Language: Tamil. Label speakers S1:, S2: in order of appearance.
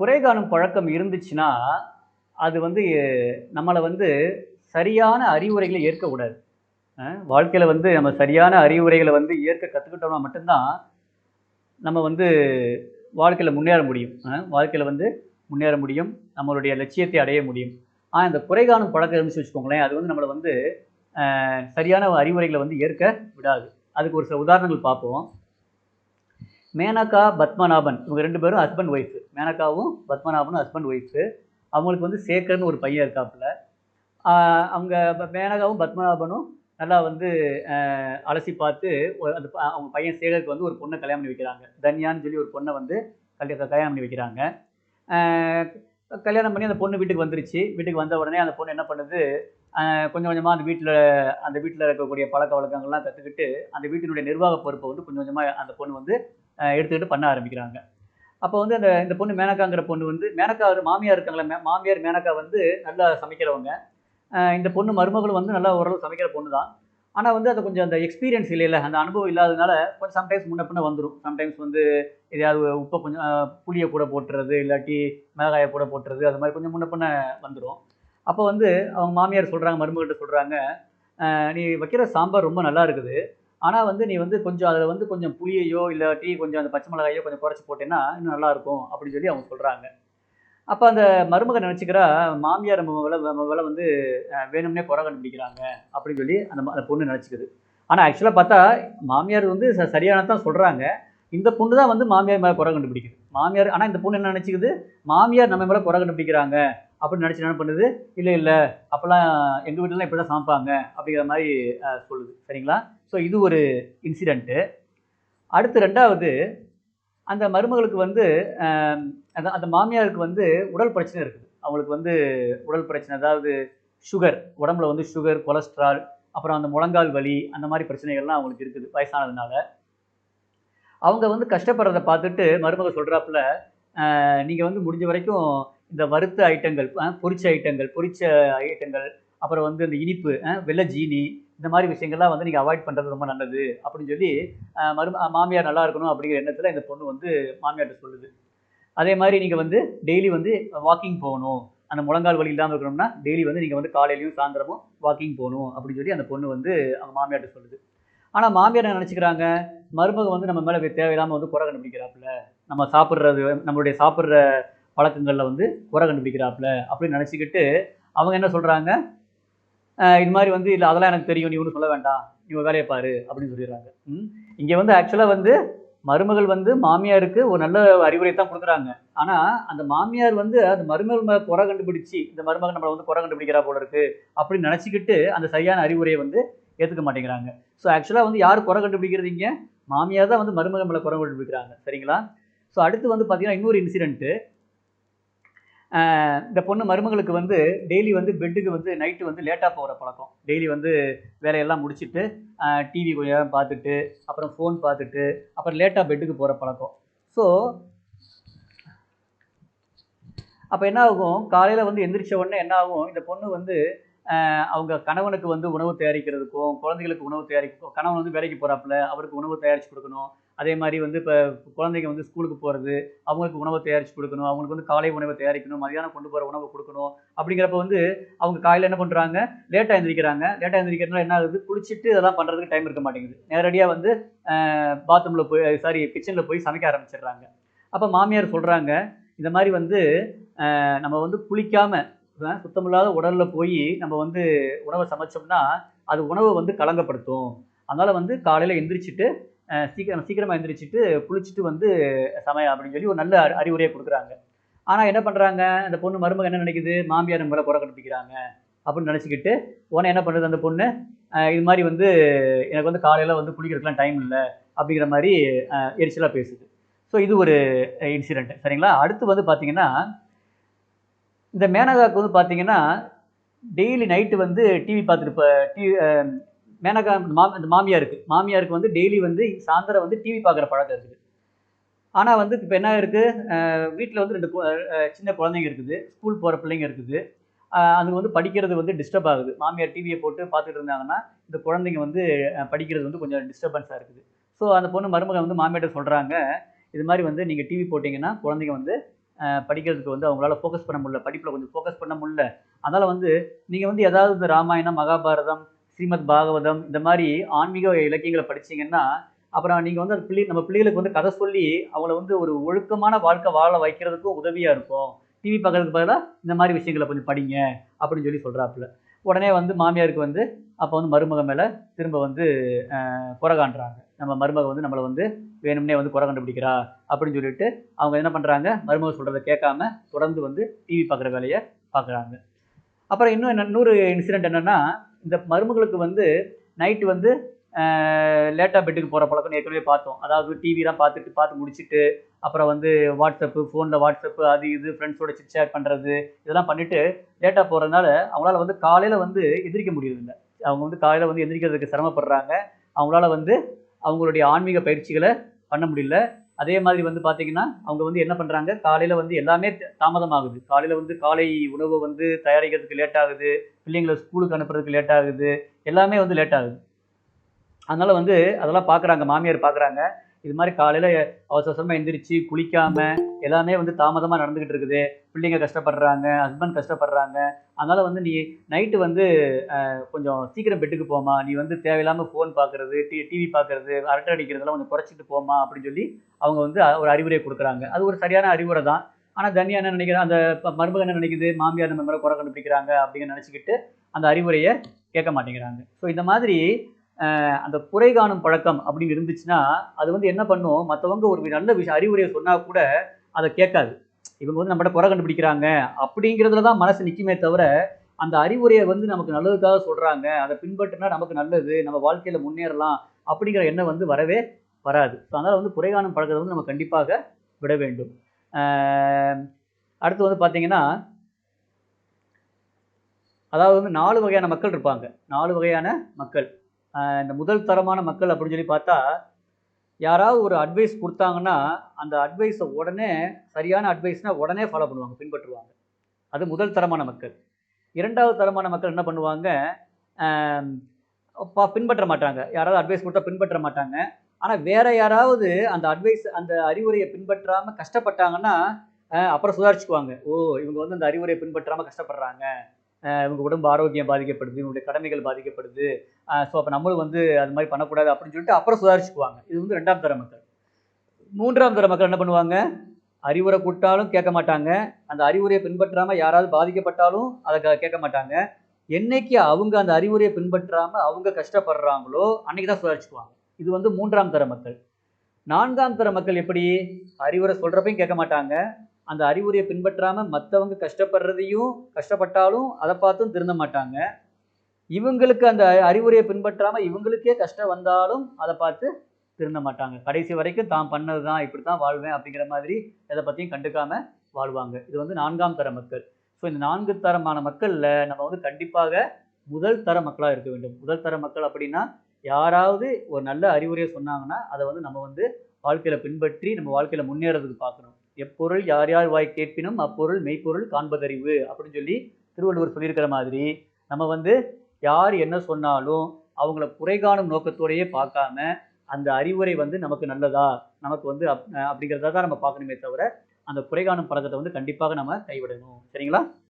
S1: குறை காணும் பழக்கம் இருந்துச்சுன்னா அது வந்து நம்மளை வந்து சரியான அறிவுரைகளை ஏற்கக்கூடாது வாழ்க்கையில் வந்து நம்ம சரியான அறிவுரைகளை வந்து ஏற்க கற்றுக்கிட்டோம்னா மட்டும்தான் நம்ம வந்து வாழ்க்கையில் முன்னேற முடியும். வாழ்க்கையில் வந்து முன்னேற முடியும். நம்மளுடைய லட்சியத்தை அடைய முடியும். ஆனால் இந்த குறை காணும் பழக்கம் இருந்துச்சு வச்சுக்கோங்களேன் அது வந்து நம்மளை வந்து சரியான அறிவுரைகளை வந்து ஏற்க விடாது. அதுக்கு ஒரு சில உதாரணங்கள் பார்ப்போம். மேனகா பத்மநாபன். இவங்க ரெண்டு பேரும் ஹஸ்பண்ட் ஒய்ஃபு மேனகாவும் பத்மநாபனும் ஹஸ்பண்ட் ஒய்ஃபு அவங்களுக்கு வந்து சேகர்னு ஒரு பையன் இருக்காப்புல. அவங்க மேனகாவும் பத்மநாபனும் நல்லா வந்து அலசி பார்த்து அந்த அவங்க பையன் சேகருக்கு வந்து ஒரு பொண்ணை கல்யாணம் பண்ணி வைக்கிறாங்க. தன்யான்னு சொல்லி ஒரு பொண்ணை வந்து கல்யாணம் கல்யாணம் பண்ணி வைக்கிறாங்க. கல்யாணம் பண்ணி அந்த பொண்ணு வீட்டுக்கு வந்துருச்சு. வீட்டுக்கு வந்த உடனே அந்த பொண்ணு என்ன பண்ணுது? கொஞ்சம் கொஞ்சமாக அந்த வீட்டில் அந்த வீட்டில் இருக்கக்கூடிய பழக்க வழக்கங்கள்லாம் கற்றுக்கிட்டு அந்த வீட்டினுடைய நிர்வாக பொறுப்பை வந்து கொஞ்சம் கொஞ்சமாக அந்த பொண்ணு வந்து எடுத்துக்கிட்டு பண்ண ஆரம்பிக்கிறாங்க. அப்போ வந்து அந்த இந்த பொண்ணு மேனகாங்கிற பொண்ணு வந்து மேனக்கா மாமியார் இருக்காங்களே மே- மாமியார் மேனக்கா வந்து நல்லா சமைக்கிறவங்க. இந்த பொண்ணு மருமகளும் வந்து நல்லா ஓரளவு சமைக்கிற பொண்ணு தான். ஆனால் வந்து அது கொஞ்சம் அந்த எக்ஸ்பீரியன்ஸ் இல்லைல்ல அந்த அனுபவம் இல்லாததுனால கொஞ்சம் சம்டைம்ஸ் முன்ன பின்ன வந்துடும் சம்டைம்ஸ் வந்து எதையாவது உப்பை கொஞ்சம் புளியை கூட போட்டுறது இல்லாட்டி மிளகாயை கூட போட்டுறது அது மாதிரி கொஞ்சம் முன்ன பின்ன வந்துடும் அப்போ வந்து அவங்க மாமியார் சொல்கிறாங்க மருமகிட்ட சொல்கிறாங்க நீ வைக்கிற சாம்பார் ரொம்ப நல்லா இருக்குது. ஆனால் வந்து நீ வந்து கொஞ்சம் அதில் வந்து கொஞ்சம் புளியையோ இல்லாட்டி கொஞ்சம் அந்த பச்சை மிளகாயோ கொஞ்சம் குறைச்சி போட்டேன்னா இன்னும் நல்லா இருக்கும் அப்படின்னு சொல்லி அவங்க சொல்கிறாங்க அப்போ அந்த மருமகன் நினச்சிக்கிறா மாமியார் நம்ம வில நம்ம வந்து வேணும்னே குறை கண்டுபிடிக்கிறாங்க அப்படின்னு சொல்லி அந்த ம- அந்த பொண்ணு நினச்சிக்குது. ஆனால் ஆக்சுவலாக பார்த்தா மாமியார் வந்து ச சரியானதான் சொல்கிறாங்க இந்த பொண்ணு தான் வந்து மாமியார் மேலே குறை கண்டுபிடிக்குது. மாமியார் ஆனால் இந்த பொண்ணு என்ன நினச்சிக்குது? மாமியார் நம்ம மேலே குறை கண்டுபிடிக்கிறாங்க. அப்படின்னு நினச்சி என்ன பண்ணுது? இல்லை இல்லை. அப்போல்லாம் எங்கள் வீட்டிலலாம் இப்படி தான் சமைப்பாங்க. அப்படிங்கிற மாதிரி சொல்லுது. சரிங்களா? ஸோ இது ஒரு இன்சிடெண்ட்டு அடுத்து ரெண்டாவது அந்த மருமகளுக்கு வந்து அந்த அந்த மாமியாருக்கு வந்து உடல் பிரச்சனை இருக்குது. அவங்களுக்கு வந்து உடல் பிரச்சனை அதாவது சுகர் உடம்புல வந்து சுகர் கொலஸ்ட்ரால் அப்புறம் அந்த முழங்கால் வலி அந்த மாதிரி பிரச்சனைகள்லாம் அவங்களுக்கு இருக்குது வயசானதுனால. அவங்க வந்து கஷ்டப்படுறத பார்த்துட்டு மருமக சொல்கிறாப்புல நீங்கள் வந்து முடிஞ்ச வரைக்கும் இந்த வறுத்த ஐட்டங்கள் பொரிச்ச ஐட்டங்கள் பொரிச்ச ஐட்டங்கள் அப்புறம் வந்து இந்த இனிப்பு வெள்ளை ஜீனி இந்த மாதிரி விஷயங்கள்லாம் வந்து நீங்கள் அவாய்ட் பண்ணுறது ரொம்ப நல்லது அப்படின்னு சொல்லி மரு மரும மாமியார் நல்லா இருக்கணும் அப்படிங்கிற எண்ணத்தில் இந்த பொண்ணு வந்து மாமியார்கிட்ட சொல்லுது. அதே மாதிரி நீங்கள் வந்து டெய்லி வந்து வாக்கிங் போகணும். அந்த முழங்கால் வலி இல்லாமல் இருக்கணும்னா டெய்லி வந்து நீங்கள் வந்து காலையிலையும் சாயந்தரமும் வாக்கிங் போகணும் அப்படின்னு சொல்லி அந்த பொண்ணு வந்து அவங்க மாமியார்கிட்ட சொல்லுது. ஆனால் மாமியார் என்ன நினச்சிக்கிறாங்க? மருமக வந்து நம்ம மேலே தேவையில்லாமல் வந்து குறை கண்டுபிடிக்கிறாப்புல. நம்ம சாப்பிட்றது நம்மளுடைய சாப்பிட்ற பழக்கங்களில் வந்து குறை கண்டுபிடிக்கிறாப்புல அப்படின்னு நினச்சிக்கிட்டு அவங்க என்ன சொல்கிறாங்க இது மாதிரி வந்து இல்லை அதெல்லாம் எனக்கு தெரியும் நீ ஒன்றும் சொல்ல வேண்டாம். நீ உன் வேலையை பாரு அப்படின்னு சொல்லிடுறாங்க. ம்? இங்கே வந்து ஆக்சுவலாக வந்து மருமகள் வந்து மாமியாருக்கு ஒரு நல்ல அறிவுரை தான் கொடுக்குறாங்க. ஆனால் அந்த மாமியார் வந்து அந்த மருமகள் குறை கண்டுபிடிச்சி இந்த மருமகன் நம்மளை வந்து குறை கண்டுபிடிக்கிறா போல இருக்கு அப்படின்னு நினச்சிக்கிட்டு அந்த சரியான அறிவுரையை வந்து ஏற்றுக்க மாட்டேங்கிறாங்க. ஸோ ஆக்சுவலாக வந்து யார் குறை கண்டுபிடிக்கிறதீங்க மாமியார் தான் வந்து மருமகன் மேலே குறை கண்டுபிடிக்கிறாங்க. சரிங்களா? ஸோ அடுத்து வந்து பார்த்தீங்கன்னா இன்னொரு இன்சிடென்ட்டு இந்த பொண்ணு மருமகளுக்கு வந்து டெய்லி வந்து பெட்டுக்கு வந்து நைட்டு வந்து லேட்டாக போகிற பழக்கம். டெய்லி வந்து வேலையெல்லாம் முடிச்சுட்டு டிவி கொஞ்சம் பார்த்துட்டு அப்புறம் ஃபோன் பார்த்துட்டு அப்புறம் லேட்டாக பெட்டுக்கு போகிற பழக்கம். ஸோ அப்போ என்ன ஆகும்? காலையில் வந்து எந்திரிச்ச உடனே என்ன ஆகும்? இந்த பொண்ணு வந்து அவங்க கணவனுக்கு வந்து உணவு தயாரிக்கிறதுக்கும் குழந்தைகளுக்கு உணவு தயாரிக்கும் கணவன் வந்து வேலைக்கு போகிறாப்புல அவருக்கு உணவு தயாரித்து கொடுக்கணும். அதே மாதிரி வந்து இப்போ குழந்தைங்க வந்து ஸ்கூலுக்கு போகிறது அவங்களுக்கு உணவை தயாரித்து கொடுக்கணும் அவங்களுக்கு வந்து காலை உணவை தயாரிக்கணும் மதியானம் கொண்டு போகிற உணவை கொடுக்கணும். அப்படிங்கிறப்ப வந்து அவங்க காலையில் என்ன பண்ணுறாங்க லேட்டாக எழுந்திரிக்கிறாங்க லேட்டாக எழுந்திரிக்கிறதுனால என்ன ஆகுது? குளிச்சுட்டு இதெல்லாம் பண்ணுறதுக்கு டைம் இருக்க மாட்டேங்குது. நேரடியாக வந்து பாத்ரூமில் போய் சாரி கிச்சனில் போய் சமைக்க ஆரம்பிச்சிடுறாங்க. அப்போ மாமியார் சொல்கிறாங்க இந்த மாதிரி வந்து நம்ம வந்து குளிக்காமல் சுத்தமில்லாத உடலில் போய் நம்ம வந்து உணவை சமைச்சோம்னா அது உணவை வந்து கலங்கப்படுத்தும். அதனால் வந்து காலையில் எந்திரிச்சிட்டு சீக்கிரம் சீக்கிரமாக எந்திரிச்சிட்டு குளிச்சுட்டு வந்து சமய அப்படின்னு சொல்லி ஒரு நல்ல அறிவுரையை கொடுக்குறாங்க. ஆனால் என்ன பண்ணுறாங்க அந்த பொண்ணு மருமக என்ன நினைக்குது? மாமியார் மேலே குறை கண்டுபிடிக்கிறாங்க அப்படின்னு நினச்சிக்கிட்டு உடனே என்ன பண்ணுறது அந்த பொண்ணு? இது மாதிரி வந்து எனக்கு வந்து காலையில் வந்து குளிக்கிறதுக்குலாம் டைம் இல்லை அப்படிங்கிற மாதிரி எரிச்சலாக பேசுது. ஸோ இது ஒரு இன்சிடெண்ட் சரிங்களா? அடுத்து வந்து பார்த்தீங்கன்னா இந்த மேனகாவுக்கு வந்து பார்த்தீங்கன்னா டெய்லி நைட்டு வந்து டிவி பார்த்துட்டு டிவி மேனகா மா இந்த மாமியாருக்கு. மாமியாருக்கு வந்து டெய்லி வந்து சாயந்தரம் வந்து டிவி பார்க்குற பழக்கம் இருக்குது. ஆனால் வந்து இப்போ என்ன இருக்குது வீட்டில் வந்து ரெண்டு சின்ன குழந்தைங்க இருக்குது. ஸ்கூல் போகிற பிள்ளைங்க இருக்குது. அதுக்கு வந்து படிக்கிறது வந்து டிஸ்டர்ப் ஆகுது. மாமியார் டிவியை போட்டு பார்த்துட்டு இருந்தாங்கன்னா இந்த குழந்தைங்க வந்து படிக்கிறது வந்து கொஞ்சம் டிஸ்டர்பன்ஸாக இருக்குது. ஸோ அந்த பொண்ணு மருமகன் வந்து மாமியார்ட்ட சொல்கிறாங்க இது மாதிரி வந்து நீங்கள் டிவி போட்டிங்கன்னா குழந்தைங்க வந்து படிக்கிறதுக்கு வந்து அவங்களால ஃபோக்கஸ் பண்ண முடியல படிப்பில் கொஞ்சம் ஃபோக்கஸ் பண்ண முடியல. அதனால் வந்து நீங்கள் வந்து ஏதாவது இந்த ராமாயணம் மகாபாரதம் ஸ்ரீமத் பாகவதம் இந்த மாதிரி ஆன்மீக இலக்கியங்களை படிச்சீங்கன்னா அப்புறம் நீங்கள் வந்து அந்த பிள்ளை நம்ம பிள்ளைகளுக்கு வந்து கதை சொல்லி அவங்கள வந்து ஒரு ஒழுக்கமான வாழ்க்கை வாழ வைக்கிறதுக்கும் உதவியாக இருக்கும். டிவி பார்க்கறதுக்கு பதிலாக இந்த மாதிரி விஷயங்களை கொஞ்சம் படிங்க அப்படின்னு சொல்லி சொல்கிறாப்புல உடனே வந்து மாமியாருக்கு வந்து அப்போ வந்து மருமக மேலே திரும்ப வந்து அஹ், நம்ம மருமக வந்து நம்மளை வந்து வேணும்னே வந்து குறை கண்டுபிடிக்கிறா அப்படின்னு சொல்லிட்டு அவங்க என்ன பண்ணுறாங்க மருமக சொல்கிறத கேட்காம தொடர்ந்து வந்து டிவி பார்க்குற வேலையை பார்க்குறாங்க. அப்புறம் இன்னும் என்ன இன்னொரு இன்சிடென்ட் என்னென்னா இந்த மருமகளுக்கு வந்து நைட்டு வந்து லேட்டாக பெட்டுக்கு போகிற பழக்கம் ஏற்கனவே பார்த்தோம். அதாவது டிவிலாம் பார்த்துட்டு பார்த்து முடிச்சுட்டு அப்புறம் வந்து வாட்ஸ்அப்பு ஃபோனில் வாட்ஸ்அப்பு அது இது ஃப்ரெண்ட்ஸோட சிட் ஷேர் பண்ணுறது இதெல்லாம் பண்ணிவிட்டு லேட்டாக போகிறதுனால அவங்களால வந்து காலையில் வந்து எந்திரிக்க முடியறதில்ல. அவங்க வந்து காலையில் வந்து எந்திரிக்கிறதுக்கு சிரமப்படுறாங்க. அவங்களால வந்து அவங்களுடைய ஆன்மீக பயிற்சிகளை பண்ண முடியல. அதே மாதிரி வந்து பார்த்தீங்கன்னா அவங்க வந்து என்ன பண்ணுறாங்க காலையில் வந்து எல்லாமே தாமதமாகுது. காலையில் வந்து காலை உணவு வந்து தயாரிக்கிறதுக்கு லேட் ஆகுது. பிள்ளைங்களை ஸ்கூலுக்கு அனுப்புறதுக்கு லேட் ஆகுது. எல்லாமே வந்து லேட் ஆகுது. அதனால வந்து அதெல்லாம் பார்க்குறாங்க மாமியார் பார்க்குறாங்க இது மாதிரி காலையில் அவசர அவசரமாக எந்திரிச்சு குளிக்காமல் எல்லாமே வந்து தாமதமாக நடந்துக்கிட்டு இருக்குது. பிள்ளைங்க கஷ்டப்படுறாங்க ஹஸ்பண்ட் கஷ்டப்படுறாங்க. அதனால வந்து நீ நைட்டு வந்து கொஞ்சம் சீக்கிரம் பெட்டுக்கு போமா நீ வந்து தேவையில்லாமல் ஃபோன் பார்க்குறது டி டிவி பார்க்குறது அரட்டை அடிக்கிறதெல்லாம் கொஞ்சம் குறைச்சிட்டு போமா அப்படின்னு சொல்லி அவங்க வந்து ஒரு அறிவுரை கொடுக்குறாங்க. அது ஒரு சரியான அறிவுரை தான். ஆனால் தனியாக என்ன நினைக்கிறேன் அந்த ப- மருமகன் என்ன நினைக்குது? மாமியார் நம்ம மேலே குறை கண்டுபிடிக்கிறாங்க அப்படின்னு நினச்சிக்கிட்டு அந்த அறிவுரையை கேட்க மாட்டேங்கிறாங்க. ஸோ இந்த மாதிரி அந்த குறை காணும் பழக்கம் அப்படின்னு இருந்துச்சுன்னா அது வந்து என்ன பண்ணும்? மற்றவங்க ஒரு நல்ல விஷயம் அறிவுரையை சொன்னால் கூட அதை கேட்காது. இவங்க வந்து நம்மகிட்ட குறை கண்டுபிடிக்கிறாங்க அப்படிங்கிறதுல தான் மனசு நிற்குமே தவிர அந்த அறிவுரையை வந்து நமக்கு நல்லதுக்காக சொல்கிறாங்க அதை பின்பற்றினா நமக்கு நல்லது நம்ம வாழ்க்கையில் முன்னேறலாம் அப்படிங்கிற எண்ணம் வந்து வரவே வராது. ஸோ அதனால் வந்து குறைகாணும் பழக்கத்தை வந்து நம்ம கண்டிப்பாக விட வேண்டும். அடுத்து வந்து பார்த்தீங்கன்னா அதாவது வந்து நாலு வகையான மக்கள் இருப்பாங்க. நாலு வகையான மக்கள். இந்த முதல் தரமான மக்கள் அப்படின்னு சொல்லி பார்த்தா யாராவது ஒரு அட்வைஸ் கொடுத்தாங்கன்னா அந்த அட்வைஸை உடனே சரியான அட்வைஸ்னால் உடனே ஃபாலோ பண்ணுவாங்க பின்பற்றுவாங்க. அது முதல் தரமான மக்கள். இரண்டாவது தரமான மக்கள் என்ன பண்ணுவாங்க பின்பற்ற மாட்டாங்க. யாராவது அட்வைஸ் கொடுத்தா பின்பற்ற மாட்டாங்க. ஆனால் வேற யாராவது அந்த அட்வைஸ் அந்த அறிவுரையை பின்பற்றாமல் கஷ்டப்பட்டாங்கன்னா அப்புறம் சுதாரிச்சுக்குவாங்க. ஓ இவங்க வந்து அந்த அறிவுரையை பின்பற்றாமல் கஷ்டப்படுறாங்க. இவங்க உடம்பு ஆரோக்கியம் பாதிக்கப்படுது இவங்களுடைய கடமைகள் பாதிக்கப்படுது. ஸோ அப்போ நம்மளும் வந்து அது மாதிரி பண்ணக்கூடாது அப்படின்னு சொல்லிட்டு அப்புறம் சுதாரிச்சுக்குவாங்க. இது வந்து ரெண்டாம் தர மக்கள். மூன்றாம் தர மக்கள் என்ன பண்ணுவாங்க? அறிவுரை கூட்டாலும் கேட்க மாட்டாங்க. அந்த அறிவுரையை பின்பற்றாமல் யாராவது பாதிக்கப்பட்டாலும் அதை க- கேட்க மாட்டாங்க. என்னைக்கு அவங்க அந்த அறிவுரையை பின்பற்றாமல் அவங்க கஷ்டப்படுறாங்களோ அன்னைக்கு தான் சுதாரிச்சுக்குவாங்க. இது வந்து மூன்றாம் தர மக்கள். நான்காம் தர மக்கள் எப்படி? அறிவுரை சொல்கிறப்பையும் கேட்க மாட்டாங்க. அந்த அறிவுரையை பின்பற்றாமல் மற்றவங்க கஷ்டப்படுறதையும் கஷ்டப்பட்டாலும் அதை பார்த்தும் திருந்த மாட்டாங்க. இவங்களுக்கு அந்த அறிவுரையை பின்பற்றாமல் இவங்களுக்கே கஷ்டம் வந்தாலும் அதை பார்த்து திருந்த மாட்டாங்க. கடைசி வரைக்கும் தான் பண்ணது தான் இப்படி தான் வாழ்வேன் அப்படிங்கிற மாதிரி எதை பற்றியும் கண்டுக்காம வாழ்வாங்க. இது வந்து நான்காம் தர மக்கள். ஸோ இந்த நான்கு தரமான மக்களில் நம்ம வந்து கண்டிப்பாக முதல் தர மக்களாக இருக்க வேண்டும். முதல் தர மக்கள் அப்படின்னா யாராவது ஒரு நல்ல அறிவுரையை சொன்னாங்கன்னா அதை வந்து நம்ம வந்து வாழ்க்கையில் பின்பற்றி நம்ம வாழ்க்கையில் முன்னேறதுக்கு பார்க்கணும். எப்பொருள் யார் யார் வாய் கேட்பினும் அப்பொருள் மெய்ப்பொருள் காண்பதறிவு அப்படின்னு சொல்லி திருவள்ளுவர் சொல்லியிருக்கிற மாதிரி நம்ம வந்து யார் என்ன சொன்னாலும் அவங்கள குறை காணும் நோக்கத்தோடையே பார்க்காம அந்த அறிவுரை வந்து நமக்கு நல்லதா? நமக்கு வந்து அப் அப்படிங்கிறத தான் நம்ம பார்க்கணுமே தவிர அந்த குறை காணும் பழக்கத்தை வந்து கண்டிப்பாக நம்ம கைவிடணும். சரிங்களா?